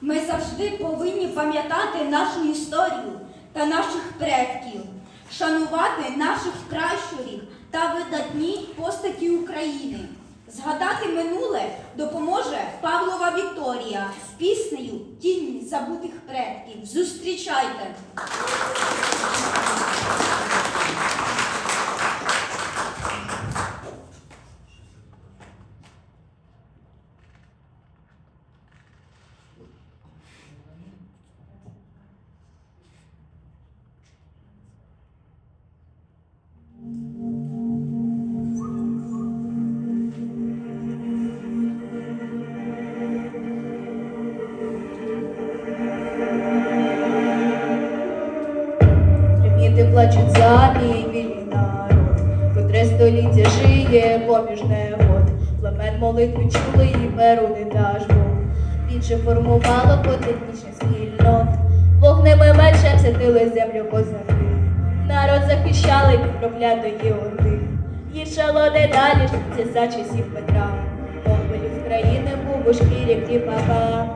Ми завжди повинні пам'ятати нашу історію та наших предків, шанувати наших пращурів та видатні постаті України. Згадати минуле допоможе Павлова Вікторія з піснею Тінь забутих предків. Зустрічайте! Плачуть за мій вільний народ, котре століття жиє поміж негод. Племен молитви чули і перуни та жбу. Більше формувало потехнічних спільнот. Вогнеми мечем сятили землю козаки. Народ захищали від проклятої орди. Їшало дедалі це за часів Петра. Мовилю з країни був у шкірі кріпака.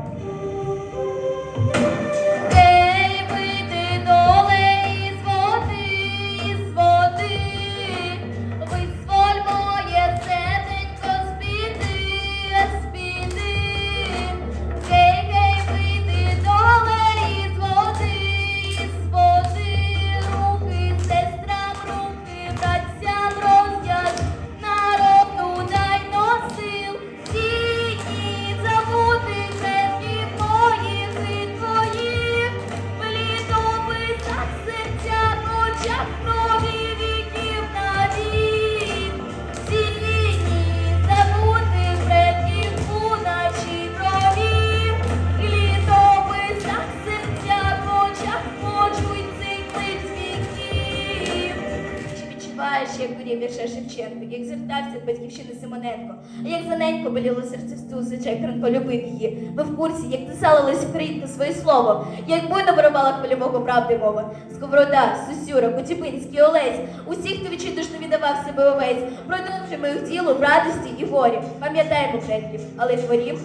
Відчуваєш, як горів вірша Шевченко, як звертався до батьківщини Симоненко, а як за ненько боліло серце Стуса, Чайкренко любив її. Ви в курсі, як писалилась українка своє слово, як буйно вирувала хвильового правди мова. Сковорода, Сусюра, Кутібинський, Олесь, усіх, хто відчайдушно віддавав себе овець, продовжуємо їх діло в радості і горі. Пам'ятаємо предків, але творім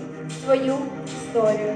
свою історію.